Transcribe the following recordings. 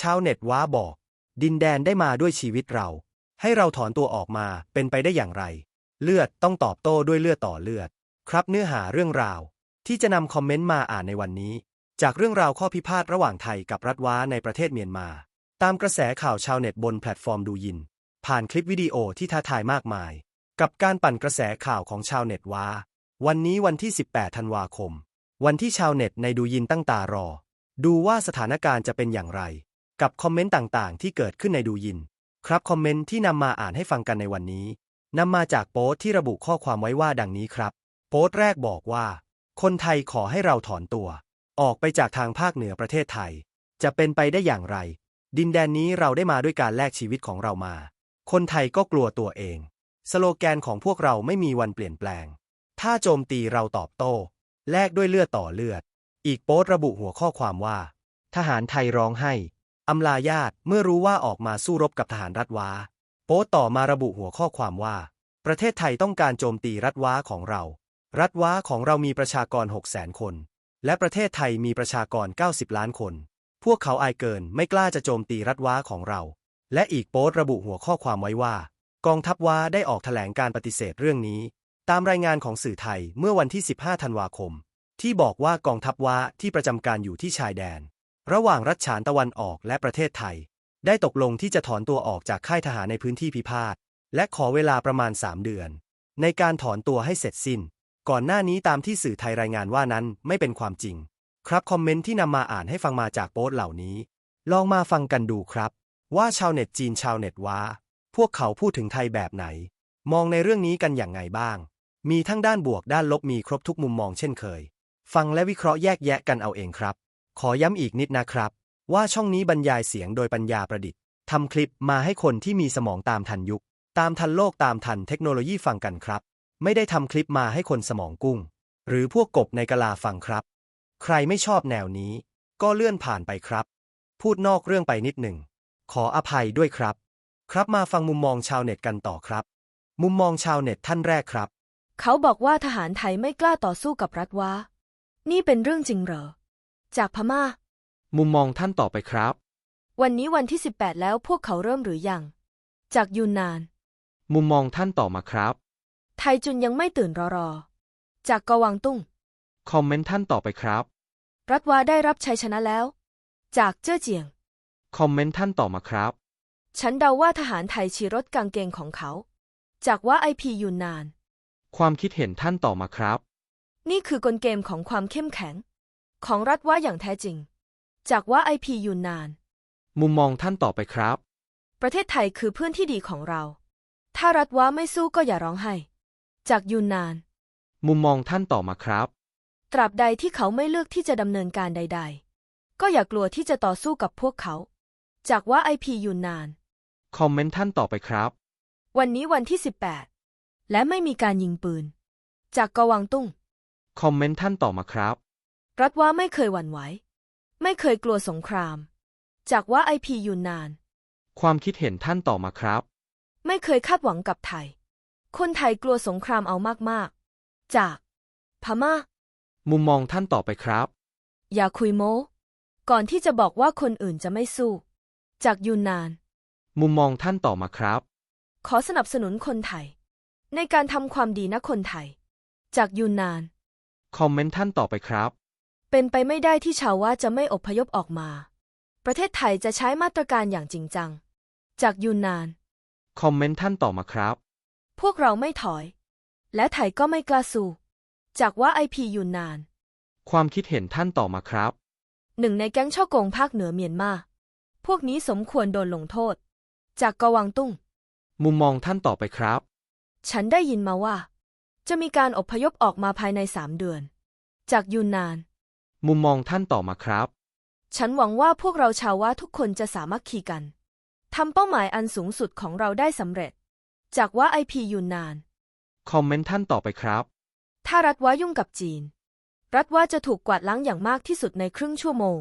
ชาวเน็ตว้าบอก ดินแดนได้มาด้วยชีวิตเรา ให้เราถอนตัวออกมาเป็นไปได้อย่างไร เลือดต้องตอบโต้ด้วยเลือดต่อเลือด ครับเนื้อหาเรื่องราว ที่จะนำคอมเมนต์มาอ่านในวันนี้ จากเรื่องราวข้อพิพาทระหว่างไทยกับรัฐว้าในประเทศเมียนมา ตามกระแสข่าวชาวเน็ตบนแพลตฟอร์มดูยิน ผ่านคลิปวิดีโอที่ท้าทายมากมาย กับการปั่นกระแสข่าวของชาวเน็ตว้า วันนี้วันที่ 18 ธันวาคม วันที่ชาวเน็ตในดูยินตั้งตารอดูว่าสถานการณ์จะเป็นอย่างไร กับคอมเมนต์ต่างๆ ที่เกิดขึ้นในดูยิน ครับคอมเมนต์ที่นำมาอ่านให้ฟังกันในวันนี้นำมาจากโพสต์ที่ระบุข้อความไว้ว่าดังนี้ครับ โพสต์แรกบอกว่า คนไทยขอให้เราถอนตัว ออกไปจากทางภาคเหนือประเทศไทย จะเป็นไปได้อย่างไร ดินแดนนี้เราได้มาด้วยการแลกชีวิตของเรามา คนไทยก็กลัวตัวเอง สโลแกนของพวกเราไม่มีวันเปลี่ยนแปลง ถ้าโจมตีเราตอบโต้ แลกด้วยเลือดต่อเลือด อีกโพสต์ระบุหัวข้อความว่า ทหารไทยร้องไห้ อำลาญาติเมื่อรู้ว่าออกมาสู้รบกับทหารรัฐว้าโพสต์ต่อมาระบุหัวข้อความว่า ประเทศไทยต้องการโจมตีรัฐว้าของเรา รัฐว้าของเรามีประชากร6 0 0 0 0คน และประเทศไทยมีประชากร 90 ล้านคน พวกเขาอายเกินไม่กล้าจะโจมตีรัฐว้าของเรา และอีกโพสต์ระบุหัวข้อความไว้ว่า กองทัพว้าได้ออกแถลงการปฏิเสธเรื่องนี้ ตามรายงานของสื่อไทยเมื่อวันที่ 15 ธันวาคม ที่บอกว่ากองทัพว้าที่ประจำการอยู่ที่ชายแดน ระหว่างรัฐฉานตะวันออกและประเทศไทย ได้ตกลงที่จะถอนตัวออกจากค่ายทหารในพื้นที่พิพาทและขอเวลาประมาณ 3 เดือน ในการถอนตัวให้เสร็จสิ้น ก่อนหน้านี้ตามที่สื่อไทยรายงานว่านั้นไม่เป็นความจริง ครับคอมเมนต์ที่นำมาอ่านให้ฟังมาจากโพสต์เหล่านี้ ลองมาฟังกันดูครับ ว่าชาวเน็ตจีนชาวเน็ตว้า พวกเขาพูดถึงไทยแบบไหน มองในเรื่องนี้กันอย่างไงบ้าง มีทั้งด้านบวกด้านลบมีครบทุกมุมมองเช่นเคย ฟังและวิเคราะห์แยกแยะกันเอาเองครับ ขอย้ำอีกนิดนะครับ ว่าช่องนี้บรรยายเสียงโดยปัญญาประดิษฐ์ทำคลิปมาให้คนที่มีสมองตามทันยุค ตามทันโลกตามทันเทคโนโลยีฟังกันครับ ไม่ได้ทำคลิปมาให้คนสมองกุ้ง หรือพวกกบในกะลาฟังครับ ใครไม่ชอบแนวนี้ ก็เลื่อนผ่านไปครับ พูดนอกเรื่องไปนิดหนึ่ง ขออภัยด้วยครับ ครับมาฟังมุมมองชาวเน็ตกันต่อครับ มุมมองชาวเน็ตท่านแรกครับ เขาบอกว่าทหารไทยไม่กล้าต่อสู้กับรัฐว้านี่เป็นเรื่องจริงเหรอ จากพม่า มุมมองท่านต่อไปครับ วันนี้วันที่ 18 แล้วพวกเขาเริ่มหรือยัง จากยูนนาน มุมมองท่านต่อมาครับ ไทยจุนยังไม่ตื่นรอรอ จากกวางตุ้ง คอมเมนต์ท่านต่อไปครับ รัฐว้าได้รับชัยชนะแล้ว จากเจ้อเจียง คอมเมนต์ท่านต่อมาครับ ฉันเดาว่าทหารไทยชีรถกางเกงของเขา จากว่าไอพียูนนาน ความคิดเห็นท่านต่อมาครับ นี่คือกลเกมของความเข้มแข็ง ของรัฐว่าอย่างแท้จริง จากว่าไอพียูนนาน มุมมองท่านต่อไปครับ ประเทศไทยคือเพื่อนที่ดีของเรา ถ้ารัฐว่าไม่สู้ก็อย่าร้องไห้ จากยูนนาน มุมมองท่านต่อมาครับ ตราบใดที่เขาไม่เลือกที่จะดำเนินการใด ๆ ก็อย่ากลัวที่จะต่อสู้กับพวกเขา จากว่าไอพียูนนาน คอมเมนต์ท่านต่อไปครับ วันนี้วันที่ 18 และไม่มีการยิงปืน จากกวางตุ้ง คอมเมนต์ท่านต่อมาครับ รัฐว่าไม่เคยหวั่นไหว ไม่เคยกลัวสงคราม จากว่าไอพียูนนาน ความคิดเห็นท่านต่อมาครับ ไม่เคยคาดหวังกับไทย คนไทยกลัวสงครามเอามากๆ จาก พม่า มุมมองท่านต่อไปครับ อย่าคุยโม้ ก่อนที่จะบอกว่าคนอื่นจะไม่สู้ จากยูนนาน มุมมองท่านต่อมาครับ ขอสนับสนุนคนไทย ในการทำความดีนะคนไทย จากยูนนาน คอมเมนต์ท่านต่อไปครับ เป็นไปไม่ได้ที่ชาวว่าจะไม่อพยพออกมา ประเทศไทยจะใช้มาตรการอย่างจริงจัง จากยูนนาน คอมเมนต์ท่านต่อมาครับ พวกเราไม่ถอย และไทยก็ไม่กล้าสู้ จากว่าไอพียูนนาน ความคิดเห็นท่านต่อมาครับ หนึ่งในแก๊งช่อโกงภาคเหนือเมียนมา พวกนี้สมควรโดนลงโทษ จากกวางตุ้ง มุมมองท่านต่อไปครับ ฉันได้ยินมาว่า จะมีการอพยพออกมาภายในสามเดือน จากยูนนาน มุมมองท่านต่อมาครับ ฉันหวังว่าพวกเราชาวว่าทุกคนจะสามัคคีกันทำเป้าหมายอันสูงสุดของเราได้สำเร็จ จากว่าไอพียูนนาน คอมเมนต์ท่านต่อไปครับ ถ้ารัฐว่ายุ่งกับจีน รัฐว่าจะถูกกวาดล้างอย่างมากที่สุดในครึ่งชั่วโมง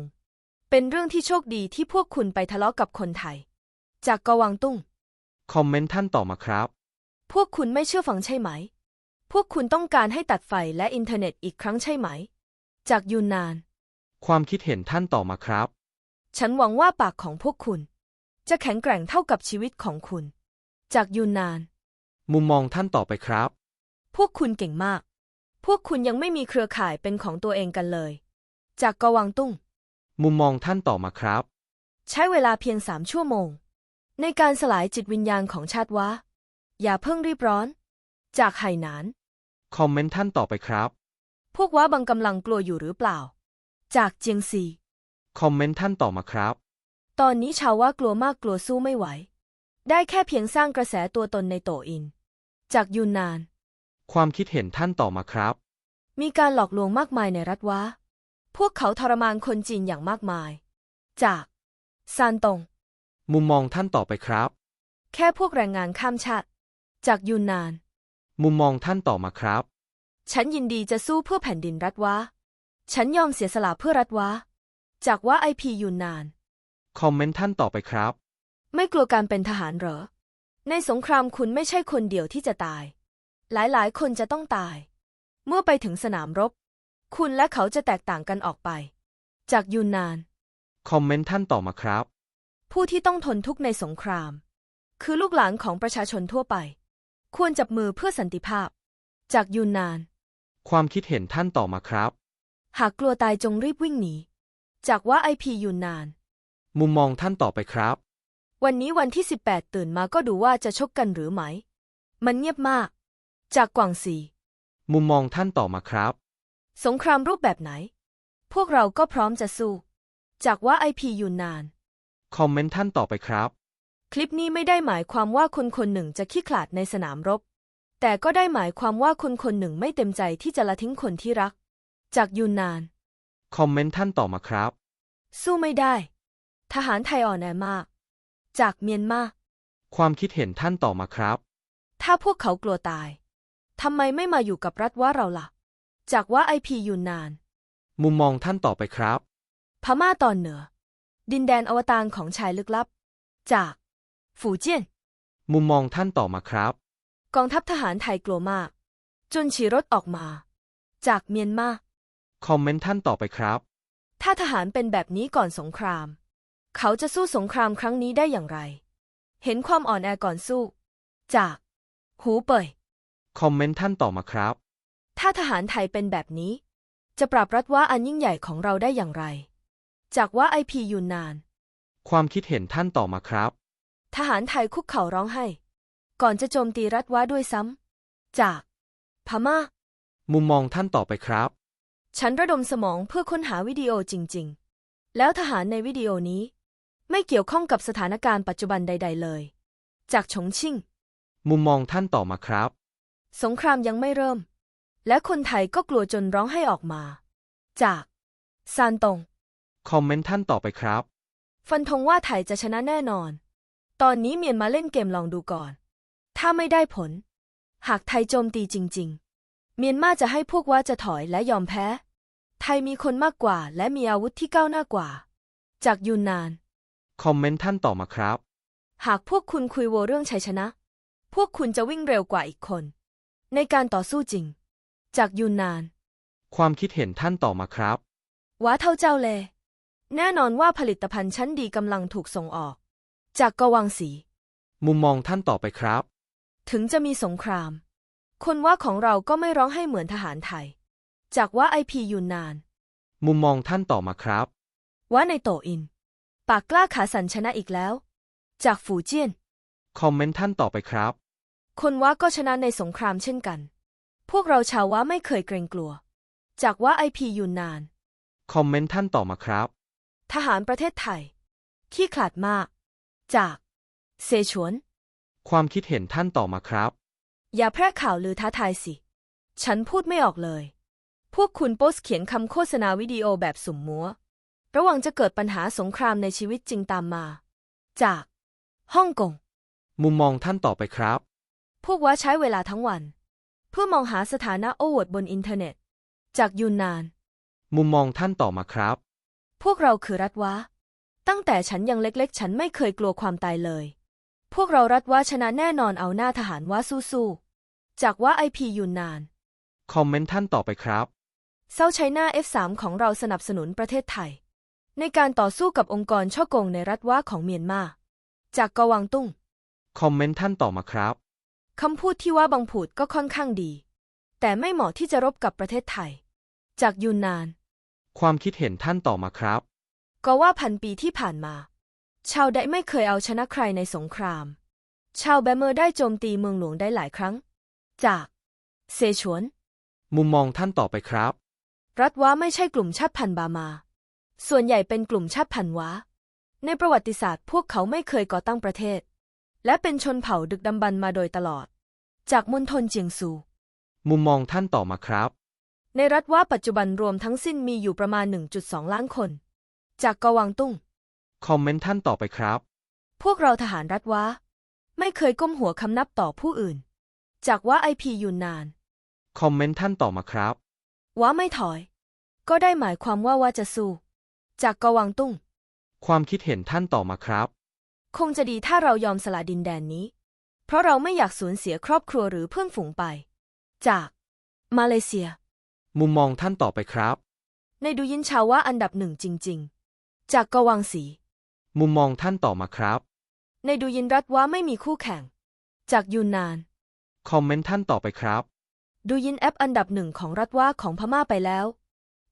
เป็นเรื่องที่โชคดีที่พวกคุณไปทะเลาะกับคนไทย จากกวางตุ้ง คอมเมนต์ท่านต่อมาครับ พวกคุณไม่เชื่อฟังใช่ไหม พวกคุณต้องการให้ตัดไฟและอินเทอร์เน็ตอีกครั้งใช่ไหม จากยูนนาน ความคิดเห็นท่านต่อมาครับ ฉันหวังว่าปากของพวกคุณ จะแข็งแกร่งเท่ากับชีวิตของคุณ จากยูนนาน มุมมองท่านต่อไปครับ พวกคุณเก่งมาก พวกคุณยังไม่มีเครือข่ายเป็นของตัวเองกันเลย จากกวางตุ้ง มุมมองท่านต่อมาครับ ใช้เวลาเพียงสามชั่วโมง ในการสลายจิตวิญญาณของชาติวะ อย่าเพิ่งรีบร้อน จากไหหนาน คอมเมนต์ท่านต่อไปครับ พวกว้าบังกำลังกลัวอยู่หรือเปล่า จากเจียงซี คอมเมนต์ท่านต่อมาครับ ตอนนี้ชาวว่ากลัวมากกลัวสู้ไม่ไหว ได้แค่เพียงสร้างกระแสตัวตนในโตอิน จากยูนนาน ความคิดเห็นท่านต่อมาครับ มีการหลอกลวงมากมายในรัฐวะพวกเขาทรมานคนจีนอย่างมากมาย จากซานตง มุมมองท่านต่อไปครับ แค่พวกแรงงานข้ามชาติ จากยูนนาน มุมมองท่านต่อมาครับ ฉันยินดีจะสู้เพื่อแผ่นดินรัฐวะ ฉันยอมเสียสละเพื่อรัฐวะ จากว่าไอพียูนนาน คอมเมนต์ท่านต่อไปครับ ไม่กลัวการเป็นทหารเหรอ ในสงครามคุณไม่ใช่คนเดียวที่จะตาย หลายๆ คนจะต้องตาย เมื่อไปถึงสนามรบ คุณและเขาจะแตกต่างกันออกไป จากยูนนาน คอมเมนต์ท่านต่อมาครับ ผู้ที่ต้องทนทุกข์ในสงคราม คือลูกหลานของประชาชนทั่วไป ควรจับมือเพื่อสันติภาพ จากยูนนาน ความคิดเห็นท่านต่อมาครับ หากกลัวตายจงรีบวิ่งหนี จากว่าไอพียูนนาน มุมมองท่านต่อไปครับ วันนี้วันที่ 18 ตื่นมาก็ดูว่าจะชกกันหรือไหม มันเงียบมาก จากกวางซีมุมมองท่านต่อมาครับ สงครามรูปแบบไหน พวกเราก็พร้อมจะสู้ จากว่าไอพียูนนาน คอมเมนต์ท่านต่อไปครับ คลิปนี้ไม่ได้หมายความว่าคนคนหนึ่งจะขี้ขลาดในสนามรบ แต่ก็ได้หมายความว่าคนคนหนึ่งไม่เต็มใจที่จะละทิ้งคนที่รัก จากยูนนาน คอมเมนต์ท่านต่อมาครับ สู้ไม่ได้ ทหารไทยอ่อนแอมาก จากเมียนมาความคิดเห็นท่านต่อมาครับ ถ้าพวกเขากลัวตายทำไมไม่มาอยู่กับรัฐว่าเราล่ะ จากว่าไอพียูนนาน มุมมองท่านต่อไปครับ พม่าตอนเหนือ ดินแดนอวตารของชายลึกลับ จาก ฝูเจี้ยน มุมมองท่านต่อมาครับ กองทัพทหารไทยกลัวมาก จนฉีรถออกมา จากเมียนมา คอมเมนต์ท่านต่อไปครับ ถ้าทหารเป็นแบบนี้ก่อนสงคราม เขาจะสู้สงครามครั้งนี้ได้อย่างไร เห็นความอ่อนแอก่อนสู้ จาก หูเป่ยคอมเมนต์ท่านต่อมาครับ ถ้าทหารไทยเป็นแบบนี้ จะปราบรัฐว่าอันยิ่งใหญ่ของเราได้อย่างไร จากว่าไอพียูนนาน ความคิดเห็นท่านต่อมาครับ ทหารไทยคุกเข่าร้องไห้ ก่อนจะโจมตีรัฐว่าด้วยซ้ำ จาก พม่า มุมมองท่านต่อไปครับ ฉันระดมสมองเพื่อค้นหาวิดีโอจริง ๆ แล้วทหารในวิดีโอนี้ ไม่เกี่ยวข้องกับสถานการณ์ปัจจุบันใด ๆ เลย จากฉงชิ่ง มุมมองท่านต่อมาครับ สงครามยังไม่เริ่ม และคนไทยก็กลัวจนร้องไห้ออกมา จากซานตง คอมเมนต์ท่านต่อไปครับ ฟันธงว่าไทยจะชนะแน่นอน ตอนนี้เมียนมาเล่นเกมลองดูก่อน ถ้าไม่ได้ผล หากไทยโจมตีจริง ๆ เมียนมาจะให้พวกว่าจะถอยและยอมแพ้ ไทยมีคนมากกว่าและมีอาวุธที่ก้าวหน้ากว่า จากยูนนาน คอมเมนต์ท่านต่อมาครับ หากพวกคุณคุยโวเรื่องชัยชนะ พวกคุณจะวิ่งเร็วกว่าอีกคน ในการต่อสู้จริง จากยูนนาน ความคิดเห็นท่านต่อมาครับ ว้าเท่าเจ้าเล แน่นอนว่าผลิตภัณฑ์ชั้นดีกำลังถูกส่งออก จากกวางสี มุมมองท่านต่อไปครับ ถึงจะมีสงคราม คนว่าของเราก็ไม่ร้องให้เหมือนทหารไทย จากว่าไอพียูนนาน มุมมองท่านต่อมาครับ ว่าในโตอิน ปากกล้าขาสันชนะอีกแล้ว จากฝูเจี้ยน คอมเมนต์ท่านต่อไปครับ คนว่าก็ชนะในสงครามเช่นกัน พวกเราชาวว่าไม่เคยเกรงกลัว จากว่าไอพียูนนาน คอมเมนต์ท่านต่อมาครับ ทหารประเทศไทย ขี้ขลาดมาก จาก เซฉวน ความคิดเห็นท่านต่อมาครับ อย่าแพร่ข่าวลือท้าทายสิ ฉันพูดไม่ออกเลย พวกคุณโพสต์เขียนคำโฆษณาวิดีโอแบบสุ่มมัว ระวังจะเกิดปัญหาสงครามในชีวิตจริงตามมา จากฮ่องกง มุมมองท่านต่อไปครับ พวกว่าใช้เวลาทั้งวัน เพื่อมองหาสถานะโอเวิร์ดบนอินเทอร์เน็ต จากยูนนาน มุมมองท่านต่อมาครับ พวกเราคือรัฐว้าตั้งแต่ฉันยังเล็กๆ ฉันไม่เคยกลัวความตายเลย พวกเรารัฐว้าชนะแน่นอนเอาหน้าทหารว่าสู้ๆ จากว่าไอพียูนนาน คอมเมนต์ท่านต่อไปครับ เซาไชน่า F3 ของเราสนับสนุนประเทศไทย ในการต่อสู้กับองค์กรช่อโกงในรัฐว่าของเมียนมา จากกวางตุ้ง คอมเมนต์ท่านต่อมาครับ คำพูดที่ว่าบังผูดก็ค่อนข้างดี แต่ไม่เหมาะที่จะรบกับประเทศไทย จากยูนนาน ความคิดเห็นท่านต่อมาครับ ก็ว่าพันปีที่ผ่านมา ชาวไดไม่เคยเอาชนะใครในสงคราม ชาวแบเมอร์ได้โจมตีเมืองหลวงได้หลายครั้ง จากเซชวน มุมมองท่านต่อไปครับ รัฐว้าไม่ใช่กลุ่มชาติพันธุ์บามา ส่วนใหญ่เป็นกลุ่มชาติพันธุ์ว้า ในประวัติศาสตร์พวกเขาไม่เคยก่อตั้งประเทศ และเป็นชนเผ่าดึกดำบรรพ์มาโดยตลอด จากมณฑลเจียงซู มุมมองท่านต่อมาครับ ในรัฐว่าปัจจุบันรวมทั้งสิ้นมีอยู่ประมาณ 1.2 ล้านคน จากกวางตุ้ง คอมเมนต์ท่านต่อไปครับ พวกเราทหารรัฐว้าไม่เคยก้มหัวคำนับต่อผู้อื่น จากว่าไอพียูนนาน คอมเมนต์ท่านต่อมาครับว่าไม่ถอย ก็ได้หมายความว่าว่าจะสู้ จากกวางตุ้ง ความคิดเห็นท่านต่อมาครับ คงจะดีถ้าเรายอมสละดินแดนนี้ เพราะเราไม่อยากสูญเสียครอบครัวหรือเพื่อนฝูงไป จาก มาเลเซีย มุมมองท่านต่อไปครับ ในดูยินชาวว่าอันดับหนึ่งจริง ๆ จากกวางสี มุมมองท่านต่อมาครับ ในดูยินรัฐว่าไม่มีคู่แข่ง จากยูนนาน คอมเมนต์ท่านต่อไปครับ ดูยินแอปอันดับหนึ่งของรัฐว่าของพม่าไปแล้ว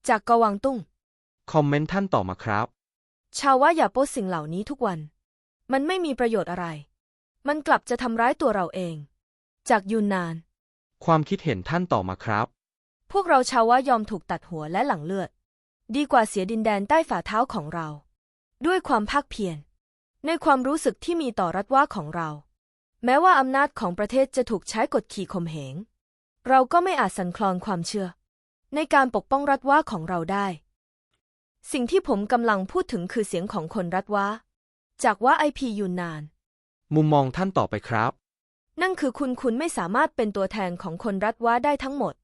จากกวางตุ้ง คอมเมนต์ท่านต่อมาครับ ชาวว่าอย่าโพสต์สิ่งเหล่านี้ทุกวัน มันไม่มีประโยชน์อะไร มันกลับจะทำร้ายตัวเราเอง จากยูนนาน ความคิดเห็นท่านต่อมาครับ พวกเราชาวว่ายอมถูกตัดหัวและหลังเลือด ดีกว่าเสียดินแดนใต้ฝ่าเท้าของเรา ด้วยความภาคเพียรในความรู้สึกที่มีต่อรัฐว่าของเรา แม้ว่าอำนาจของประเทศจะถูกใช้กดขี่ข่มเหง เราก็ไม่อาจสั่นคลอนความเชื่อ ในการปกป้องรัฐว่าของเราได้ สิ่งที่ผมกำลังพูดถึงคือเสียงของคนรัฐว่าจากว่าไอพียูนนาน มุมมองท่านต่อไปครับ นั่นคือคุณคุณไม่สามารถเป็นตัวแทนของคนรัฐว่าได้ทั้งหมด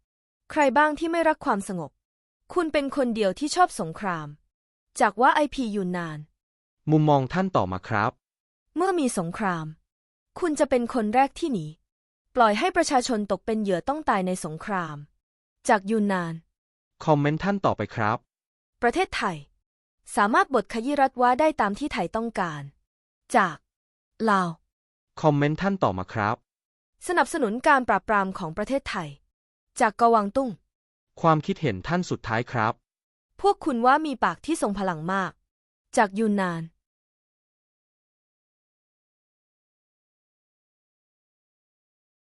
ใครบ้างที่ไม่รักความสงบ คุณเป็นคนเดียวที่ชอบสงคราม จากว่าไอพียูนนาน มุมมองท่านต่อมาครับ เมื่อมีสงคราม คุณจะเป็นคนแรกที่หนี ปล่อยให้ประชาชนตกเป็นเหยื่อต้องตายในสงคราม จากยูนนาน คอมเมนต์ท่านต่อไปครับ ประเทศไทย สามารถบดขยี้รัฐว่าได้ตามที่ไทยต้องการ จากลาว คอมเมนต์ท่านต่อมาครับ สนับสนุนการปราบปรามของประเทศไทย จากกวางตุ้ง ความคิดเห็นท่านสุดท้ายครับ พวกคุณว่ามีปากที่ทรงพลังมาก จากยูนนาน